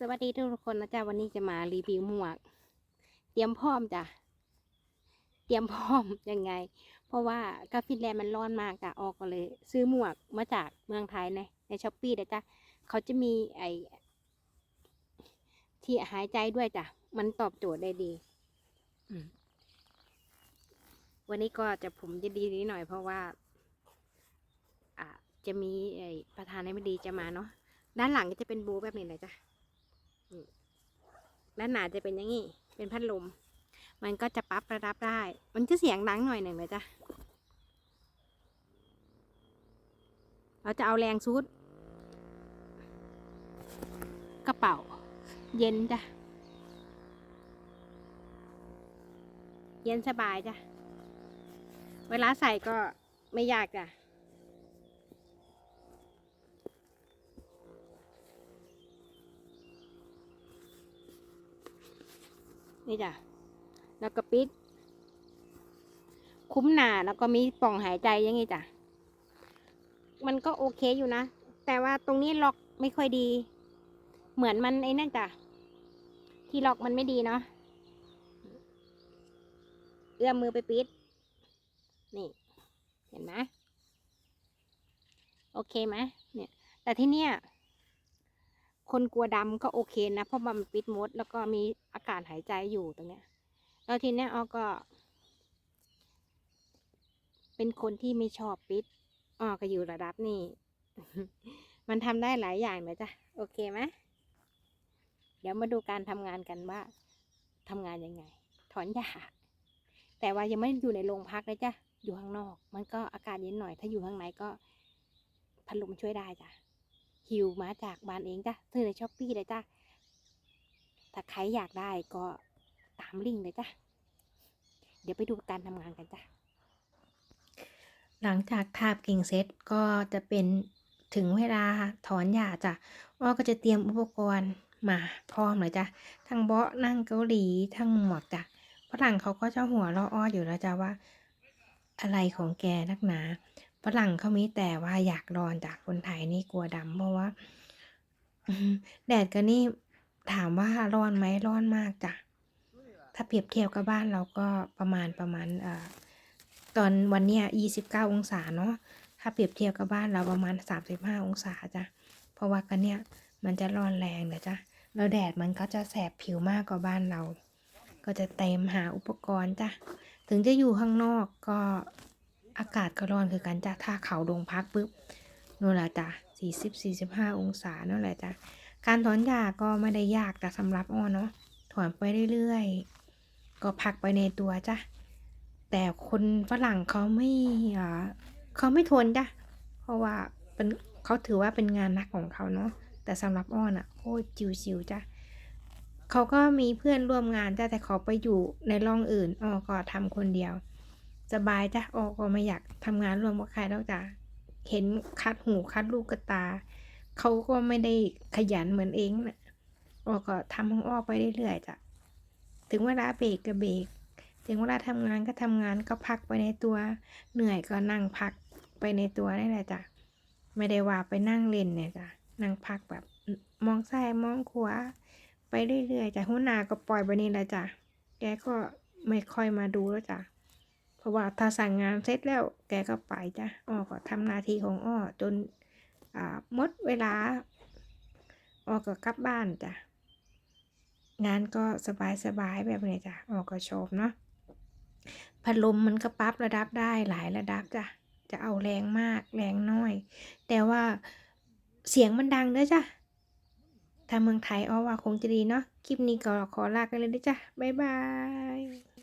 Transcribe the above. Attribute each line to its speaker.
Speaker 1: สวัสดีทุกคนนะจ๊ะวันนี้จะมารีวิวหมวก เตรียมพร้อมจ้ะเตรียมพร้อมยังไง เพราะว่ากาฟินแลนด์มันร้อนมากจ้ะออกก็เลย ซื้อหมวกมาจากเมืองไทยในในช้อปปี้นะจ๊ะเขาจะมีไอที่หายใจด้วยจ้ะมันตอบโจทย์ได้ดีวันนี้ก็จะผมจะดีนิดหน่อยเพราะว่าอ่าจะมีไอประธานในไม่ดีจะมาเนาะด้านหลังก็จะเป็นบูแบบนี้นะจ๊ะ ด้านหนาจะเป็นอย่างนี้ เป็นพัดลม มันก็จะปรับระดับได้ มันจะเสียงดังหน่อยหนึ่งเลยจ้ะ เราจะเอาแรงซูดกระเป๋า เย็นจ้ะ เย็นสบายจ้ะ เวลาใส่ก็ไม่ยากจ้ะ นี่จ้ะ แล้วก็ปิด คุ้มหนาแล้วก็มีปล่องหายใจยังงี้จ้ะ มันก็โอเคอยู่นะ แต่ว่าตรงนี้ล็อกไม่ค่อยดี เหมือนมันไอ้นั่นจ้ะ ที่ล็อกมันไม่ดีเนาะ เอื้อมมือไปปิด นี่ เห็นไหมโอเคไหมเนี่ย แต่ที่เนี่ย คนกลัวดำก็โอเคนะเพราะมันปิดมด แล้วก็มีอากาศหายใจอยู่ตรงเนี้ย แล้วทีเนี้ยออก็ เป็นคนที่ไม่ชอบปิดออก็อยู่ระดับนี้ มันทำได้หลายอย่างนะจ๊ะโอเคไหมเดี๋ยวมาดูการทำงานกันว่าทำงานยังไง ถอนหญ้าแต่ว่ายังไม่อยู่ในโรงพักนะจ๊ะอยู่ข้างนอก มันก็อากาศเย็นหน่อย ถ้าอยู่ข้างในก็พัดลมช่วยได้จ้ะ หิวมาจากบ้านเองจ้ะซื้อในช้อปปี้เลยจ้ะถ้าใครอยากได้ก็ตามลิงก์เลยจ้ะเดี๋ยวไปดูการทำงานกันจ้ะ
Speaker 2: หลังจากทาบกิ่งเสร็จก็จะเป็นถึงเวลาถอนหญ้าจ้ะอ้อก็จะเตรียมอุปกรณ์มาพร้อมเลยจ้ะทั้งเบาะนั่งเกาหลีทั้งหมวกจ้ะฝรั่งเขาก็จะหัวเราะอ้ออยู่แล้วจ้ะว่า อะไรของแกนักหนา ฝรั่งเขามีแต่ว่าอยากร้อนจากคนไทยนี่กลัวดำเพราะว่าแดดก็นี่ถามว่าร้อนไหมร้อนมากจ้ะถ้าเปรียบเทียบกับบ้านเราก็ประมาณประมาณเอ่อตอนวันเนี้ย29องศาเนาะถ้าเปรียบเทียบกับบ้านเราประมาณ35องศาจ้ะเพราะว่ากันเนี่ยมันจะร้อนแรงนะจ้ะแล้วแดดมันก็จะแสบผิวมากกว่าบ้านเรา ก็จะเต็มหาอุปกรณ์จ้ะถึงจะอยู่ข้างนอกก็ อากาศก็ร้อนคือกันจ้ะถ้าเขาลงพักปุ๊บนู่นแหละจ้ะ40-45องศานั่นแหละจ้ะการถอนหญ้าก็ไม่ได้ยากแต่สำหรับอ้อเนาะถอนไปเรื่อยๆ ก็พักไปในตัวจ้ะแต่คนฝรั่งเขาไม่อ่าเขาไม่ทนจ้ะเพราะว่าเป็นเขาถือว่าเป็นงานหนักของเขาเนาะแต่สำหรับอ้อนอะโคตรจิวๆจ้ะเขาก็มีเพื่อนร่วมงานจ้ะแต่เขาไปอยู่ในร่องอื่นอ้อก็ทำคนเดียว สบายจ้ะออก็ไม่อยากทำงานร่วมกับใครแล้วจ้ะเห็นคัดหูคัดลูกกระตา เขาก็ไม่ได้ขยันเหมือนเองนะอ้อก็ทำของอ้อไปเรื่อยๆจ้ะถึงเวลาเบรกก็เบรกถึงเวลาทำงานก็ทำงานก็พักไปในตัว เหนื่อยก็นั่งพักไปในตัวนี่แหละจ้ะไม่ได้ว่าไปนั่งเล่นเนี่ยจ้ะนั่งพักแบบ มองซ้ายมองขวาไปเรื่อยๆจ้ะหัวหน้าก็ปล่อยไปนี่แหละจ้ะแกก็ไม่ค่อยมาดูแล้วจ้ะ ราะว่าถ้าสั่งงานเสร็จแล้วแกก็ไปจ้ะอ้อก็ทำหน้าที่ของอ้อจนอ่าหมดเวลาอ้อก็กลับบ้านจ้ะงานก็สบายๆแบบนี้จ้ะอ้อก็ชอบเนาะพัดลมมันก็ปรับระดับได้หลายระดับจ้ะจะเอาแรงมากแรงน้อย แต่ว่าเสียงมันดังเด้อจ้ะถ้าเมืองไทยอ้อว่าคงจะดีเนาะคลิปนี้ก็ขอลากันเลยด้จ้ะบ๊ายบาย